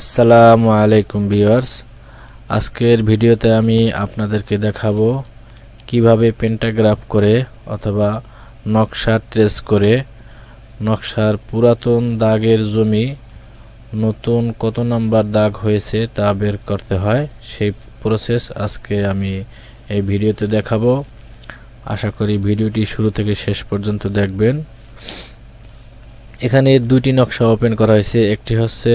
আসসালামু আলাইকুম ভিউয়ার্স। আজকের ভিডিওতে আমি আপনাদেরকে দেখাবো কীভাবে পেন্টাগ্রাফ করে অথবা নকশা ট্রেস করে নকশার পুরাতন দাগের জমি নতুন কত নাম্বার দাগ হয়েছে তা বের করতে হয়, সেই প্রসেস আজকে আমি এই ভিডিওতে দেখাবো। আশা করি ভিডিওটি শুরু থেকে শেষ পর্যন্ত দেখবেন। এখানে দুইটি নকশা ওপেন করা হয়েছে, একটি হচ্ছে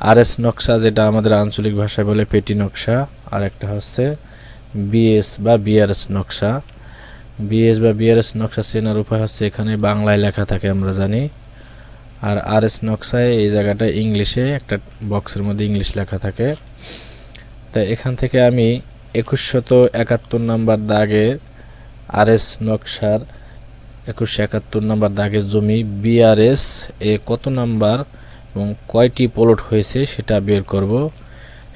আরএস নকশা যেটা আমাদের আঞ্চলিক ভাষায় বলে পেটি নকশা আর একটা হচ্ছে বিএস বা বিআরএস নকশা। বিএস বা বিআরএস নকশা চেনার উপায় হচ্ছে এখানে বাংলায় লেখা থাকে, আমরা জানি। আর আরএস নকশায় এই জায়গাটা ইংলিশে, একটা বক্সের মধ্যে ইংলিশ লেখা থাকে। তাই এখান থেকে আমি একুশশত একাত্তর নাম্বার দাগে আরএস নকশার একুশশো একাত্তর নাম্বার দাগের জমি বিআরএস এ কত নাম্বার এবং কয়টি প্লট হয়েছে সেটা বের করব।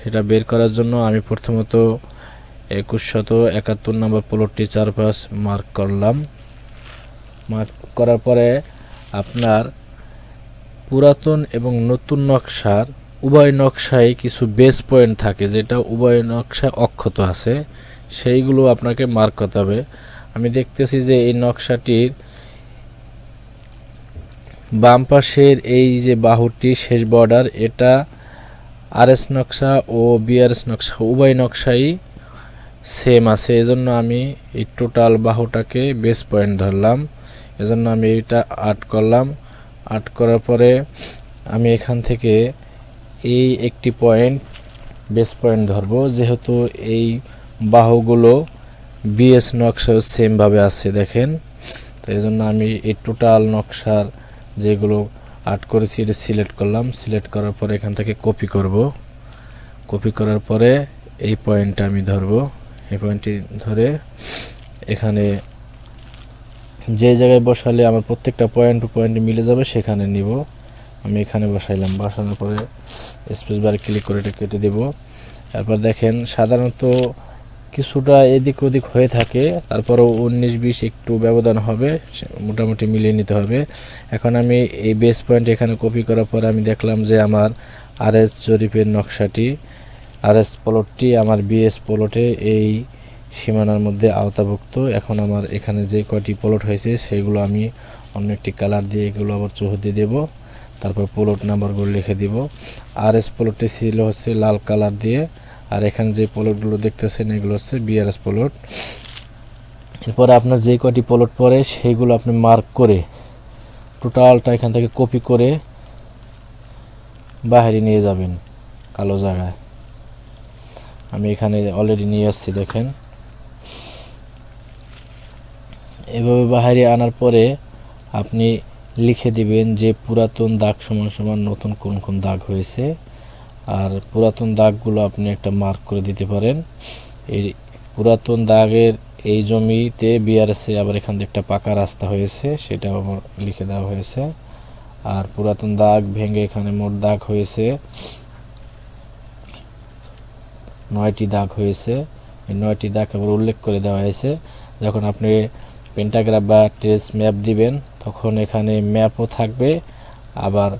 সেটা বের করার জন্য আমি প্রথমত একুশ শত একাত্তর নম্বর প্লটটি চারপাশ মার্ক করলাম। মার্ক করার পরে আপনার পুরাতন এবং নতুন নকশার উভয় নকশায় কিছু বেস পয়েন্ট থাকে, যেটা উভয় নকশায় অক্ষত আছে, সেইগুলো আপনাকে মার্ক করতে হবে। আমি দেখতেছি যে এই নকশাটির বাম পাশের এই যে বাহুটি শেষ বর্ডার এটা আরএস নকশা ও বিআরএস নকশা, উভয় নকশাই সেম আছে। এজন্য আমি এই টোটাল বাহুটাকে বেস পয়েন্ট ধরলাম। এজন্য আমি এটা আর্ট করলাম। আর্ট করার পরে আমি এখান থেকে এই একটি পয়েন্ট বেস পয়েন্ট ধরবো। যেহেতু এই বাহুগুলো বিএস নকশা সেমভাবে আছে, দেখেন। তো এই জন্য আমি এই টোটাল নকশার যেগুলো আর্ট করেছি, এটা সিলেক্ট করলাম। সিলেক্ট করার পরে এখান থেকে কপি করব। কপি করার পরে এই পয়েন্টটা আমি ধরব। এই পয়েন্টটি ধরে এখানে যে জায়গায় বসালে আমার প্রত্যেকটা পয়েন্ট টু পয়েন্ট মিলে যাবে, সেখানে নিব। আমি এখানে বসাইলাম। বসানোর পরে স্পেস বার ক্লিক করে এটা কেটে দেব। তারপর দেখেন সাধারণত কিছুটা এদিক ওদিক হয়ে থাকে, তারপরও উনিশ বিশ একটু ব্যবধান হবে মোটামুটি মিলিয়ে নিতে হবে। এখন আমি এই বেস পয়েন্ট এখানে কপি করার পর আমি দেখলাম যে আমার আর এস জরিপের নকশাটি আর এস প্লটটি আমার বিএস প্লটে এই সীমানার মধ্যে আওতাভুক্ত। এখন আমার এখানে যে কয়টি প্লট হয়েছে সেগুলো আমি অন্য একটি কালার দিয়ে এগুলো আবার চৌহদি দেব, তারপর প্লট নাম্বারগুলো লিখে দিব। আর এস প্লটটি ছিল হচ্ছে লাল কালার দিয়ে আর এখানে যে প্লটগুলো দেখতেছেন, এগুলো হচ্ছে বিআরএস প্লট। এরপরে আপনার যে কয়টি প্লট পরে সেইগুলো আপনি মার্ক করে টোটালটা এখান থেকে কপি করে বাইরে নিয়ে যাবেন, কালো জায়গায়। আমি এখানে অলরেডি নিয়ে আসছি, দেখেন। এভাবে বাহিরে আনার পরে আপনি লিখে দিবেন যে পুরাতন দাগ সমান সমান নতুন কোন কোন দাগ হয়েছে। আর পুরাতন দাগগুলো আপনি একটা মার্ক করে দিতে পারেন। এই পুরাতন দাগের এই জমিতে বিআরএসে আবার এখান থেকে একটা পাকা রাস্তা হয়েছে সেটা আবার লিখে দেওয়া হয়েছে। আর পুরাতন দাগ ভেঙে এখানে মোট দাগ হয়েছে, নয়টি দাগ হয়েছে। এই নয়টি দাগ আবার উল্লেখ করে দেওয়া হয়েছে। যখন আপনি পেন্টাগ্রাফ বা ট্রেস ম্যাপ দিবেন, তখন এখানে ম্যাপও থাকবে। আবার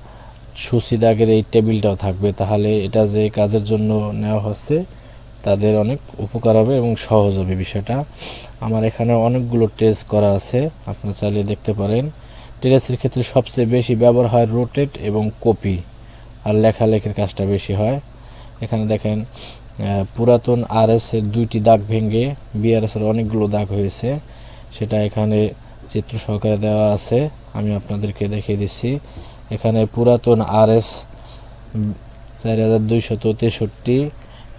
সূচি দাগের এই টেবিলটাও থাকবে। তাহলে এটা যে কাজের জন্য নেওয়া হচ্ছে, তাদের অনেক উপকার হবে এবং সহজ হবে বিষয়টা। আমার এখানে অনেকগুলো ট্রেস করা আছে, আপনারা চাইলে দেখতে পারেন। ট্রেসের ক্ষেত্রে সবচেয়ে বেশি ব্যবহার হয় রোটেট এবং কপি, আর লেখালেখির কাজটা বেশি হয়। এখানে দেখেন পুরাতন আর এর দুইটি দাগ ভেঙে বিআরএস এর অনেকগুলো দাগ হয়েছে। সেটা এখানে চিত্র সহকারে দেওয়া আছে, আমি আপনাদেরকে দেখিয়ে দিচ্ছি। এখানে পুরাতন আর এস চার হাজার দুইশত তেষট্টি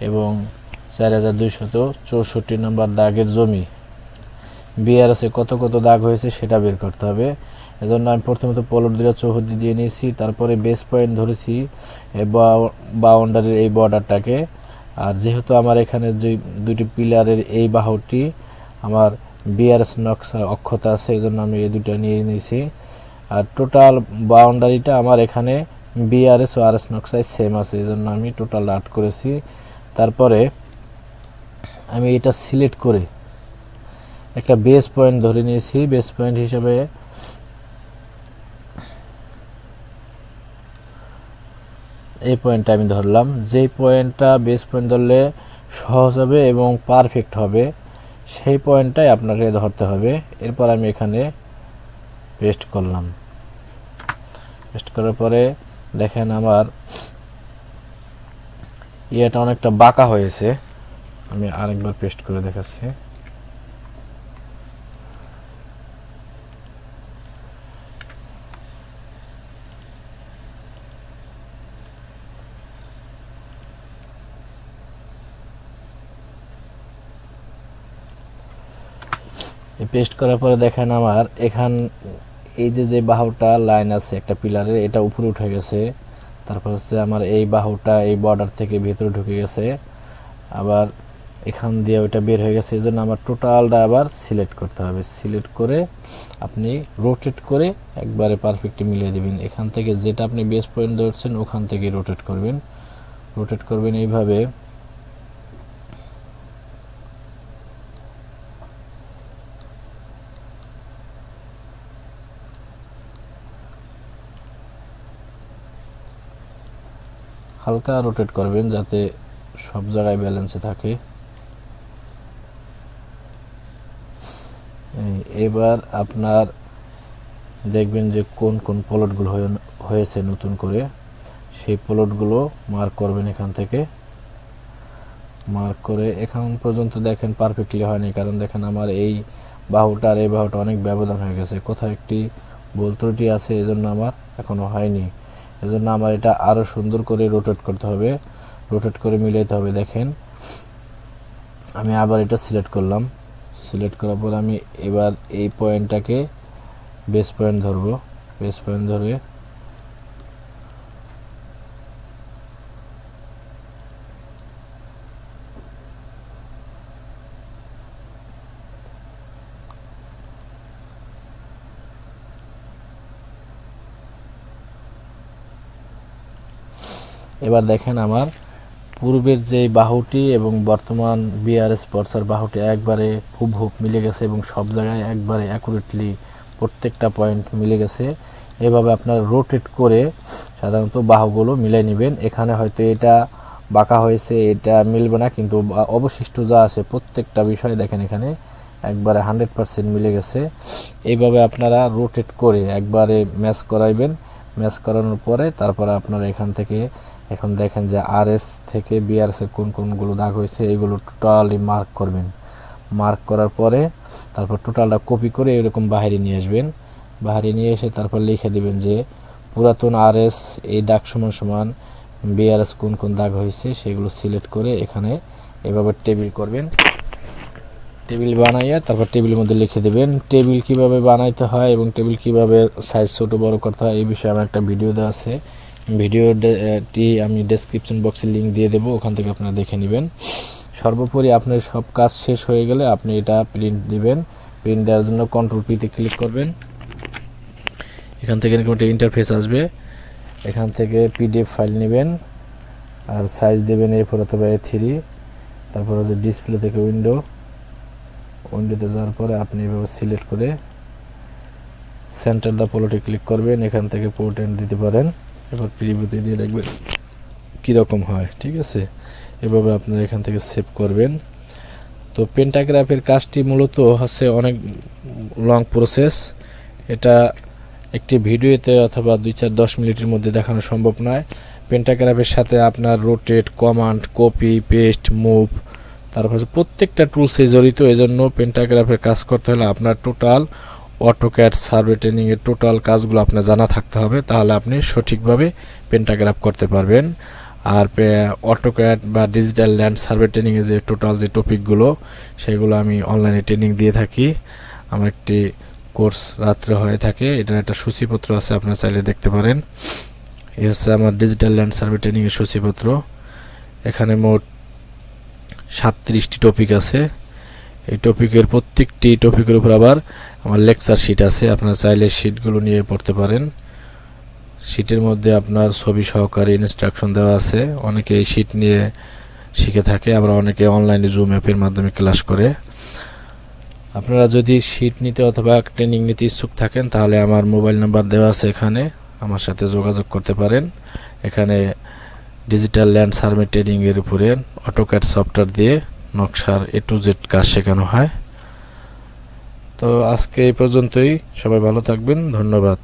এবং চার হাজার দুইশত চৌষট্টি নম্বর দাগের জমি। বিআরএসে কত কত দাগ হয়েছে সেটা বের করতে হবে। এজন্য আমি প্রথমত পলট দিয়ে চৌহদ্দি দিয়ে নিয়েছি, তারপরে বেস পয়েন্ট ধরেছি বাউন্ডারির এই বর্ডারটাকে আর যেহেতু আমার এখানে যে দুটি পিলারের এই বাহুটি, আমার বিআরএস নকশা অক্ষতা আছে এই জন্য আমি এই দুটো নিয়ে নিয়েছি। আর টোটাল বাউন্ডারিটা আমার এখানে বিআরএস ও আরএস নকশায় সেম আছে এই জন্য আমি টোটাল আর্ট করেছি। তারপরে আমি এটা সিলেক্ট করে একটা বেস পয়েন্ট ধরে নিয়েছি। বেস পয়েন্ট হিসেবে এই পয়েন্টটা আমি ধরলাম। যেই পয়েন্টটা বেস পয়েন্ট ধরলে সহজ হবে এবং পারফেক্ট হবে, সেই পয়েন্টটাই আপনাকে ধরতে হবে। এরপর আমি এখানে পেস্ট করলাম। পেস্ট করার পরে দেখেন আমার ইয়েটা অনেকটা বাঁকা হয়েছে। আমি আরেকবার পেস্ট করে দেখাচ্ছি। পেস্ট করার পরে দেখেন আমার এখান এই যে যে বাহুটা লাইন আছে একটা পিলারের এটা উপরে উঠে গেছে। তারপর হচ্ছে আমার এই বাহুটা এই বর্ডার থেকে ভিতরে ঢুকে গেছে। আবার এখান দিয়ে ওইটা বের হয়ে গেছে। এই জন্য আমার টোটালটা আবার সিলেক্ট করতে হবে। সিলেক্ট করে আপনি রোটেট করে একবারে পারফেক্টলি মিলিয়ে দেবেন। এখান থেকে যেটা আপনি বেস পয়েন্ট ধরছেন, ওখান থেকে রোটেট করবেন। রোটেট করবেন এইভাবে। হালকা রোটেট করবেন যাতে সব জায়গায় ব্যালেন্সে থাকে। এবার আপনার দেখবেন যে কোন কোন প্লটগুলো হয়েছে নতুন করে, সেই প্লটগুলো মার্ক করবেন এখান থেকে। মার্ক করে এখন পর্যন্ত দেখেন পারফেক্টলি হয়নি, কারণ দেখেন আমার এই বাহুটা আর এই বাহুটা অনেক ব্যবধান হয়ে গেছে। কোথাও একটি ভুল ত্রুটি আছে, এজন্য আমার এখনও হয়নি। এজন্য আমার এটা আরও সুন্দর করে রোটেট করতে হবে। রোটেট করে মিলাইতে হবে, দেখেন। আমি আবার এটা সিলেক্ট করলাম। সিলেক্ট করার পর আমি এবার এই পয়েন্টটাকে বেস পয়েন্ট ধরবো। বেস পয়েন্ট ধরে এবার দেখেন আমার পূর্বের যে বাহুটি এবং বর্তমান বিআরএস পর্সার বাহুটি একবারে হুবহুব মিলে গেছে এবং সব জায়গায় একবারে অ্যাকুরেটলি প্রত্যেকটা পয়েন্ট মিলে গেছে। এভাবে আপনার রোটেট করে সাধারণত বাহুগুলো মিলে নেবেন। এখানে হয়তো এটা বাঁকা হয়েছে, এটা মিলবে না, কিন্তু অবশিষ্ট যা আছে প্রত্যেকটা বিষয় দেখেন এখানে একবারে হান্ড্রেড পারসেন্ট মিলে গেছে। এইভাবে আপনারা রোটেট করে একবারে ম্যাচ করাইবেন। ম্যাচ করানোর পরে তারপরে আপনারা এখান থেকে এখন দেখেন যে আর এস থেকে বিআরএস এর কোন কোনগুলো দাগ হয়েছে, এগুলো টোটালি মার্ক করবেন। মার্ক করার পরে তারপর টোটালটা কপি করে এরকম বাইরে নিয়ে আসবেন। বাইরে নিয়ে এসে তারপর লিখে দিবেন যে পুরাতন আর এস এই দাগ সমান সমান বিআরএস কোন কোন দাগ হয়েছে সেগুলো সিলেক্ট করে এখানে এভাবে টেবিল করবেন। টেবিল বানাইয়া তারপর টেবিলের মধ্যে লিখে দেবেন টেবিল কীভাবে বানাইতে হয় এবং টেবিল কীভাবে সাইজ ছোট বড় করতে হয় এই বিষয়ে আমার একটা ভিডিও দেওয়া আছে। ভিডিওটি আমি ডেসক্রিপশন বক্সে লিংক দিয়ে দেবো, ওখান থেকে আপনারা দেখে নেবেন। সর্বোপরি আপনার সব কাজ শেষ হয়ে গেলে আপনি এটা প্রিন্ট দিবেন। প্রিন্ট দেওয়ার জন্য কন্ট্রোল পিতে ক্লিক করবেন। এখান থেকে এরকম একটা ইন্টারফেস আসবে। এখান থেকে পিডিএফ ফাইল নেবেন। আর সাইজ দেবেন এ ফোর অথবা এ থ্রি তারপর হচ্ছে ডিসপ্লে থেকে উইন্ডো উইন্ডোতে যাওয়ার পরে আপনি এভাবে সিলেক্ট করে সেন্টার দা পোলোটে ক্লিক করবেন। এখান থেকে পোর্টেন্ট দিতে পারেন। এবার প্রিভিউতে দিয়ে দেখবেন কীরকম হয়, ঠিক আছে? এভাবে আপনারা এখান থেকে সেভ করবেন। তো পেন্টাগ্রাফের কাজটি মূলত হচ্ছে অনেক লং প্রসেস এটা একটি ভিডিওতে অথবা দুই চার দশ মিনিটের মধ্যে দেখানো সম্ভব নয়। পেন্টাগ্রাফের সাথে আপনার rotate command copy paste move তারপর প্রত্যেকটা টুলসে জড়িত। এজন্য পেন্টাগ্রাফের কাজ করতে হলে আপনার টোটাল অটোক্যাট সার্ভে ট্রেনিংয়ের টোটাল কাজগুলো আপনার জানা থাকতে হবে, তাহলে আপনি সঠিকভাবে পেন্টাগ্রাফ করতে পারবেন। আর অটোক্যাট বা ডিজিটাল ল্যান্ড সার্ভে ট্রেনিংয়ে যে টোটাল যে টপিকগুলো সেগুলো আমি অনলাইনে ট্রেনিং দিয়ে থাকি। আমার একটি কোর্স রাত্রে হয়ে থাকে, এটার একটা সূচিপত্র আছে, আপনারা চাইলে দেখতে পারেন। এই হচ্ছে আমার ডিজিটাল ল্যান্ড সার্ভে ট্রেনিংয়ের সূচিপত্র। এখানে মোট সাতত্রিশটি টপিক আছে। এই টপিকের প্রত্যেকটি টপিকের উপর আবার আমার লেকচার শিট আছে, আপনারা চাইলে শিটগুলো নিয়ে পড়তে পারেন। শিটের মধ্যে আপনার ছবি সহকারে ইনস্ট্রাকশন দেওয়া আছে। অনেকে এই শিট নিয়ে শিখে থাকে, আবার অনেকে অনলাইনে জুম অ্যাপের মাধ্যমে ক্লাস করে। আপনারা যদি শিট নিতে অথবা ট্রেনিং নিতে ইচ্ছুক থাকেন, তাহলে আমার মোবাইল নাম্বার দেওয়া আছে এখানে। আমার সাথে যোগাযোগ করতে পারেন। এখানে ডিজিটাল ল্যান্ড সার্ভে ট্রেনিংয়ের উপরে অটোক্যাড সফটওয়্যার দিয়ে নকশার এ টু জেড কাজ শেখানো হয়। তো আজকে এই পর্যন্তই। সবাই ভালো থাকবেন। ধন্যবাদ।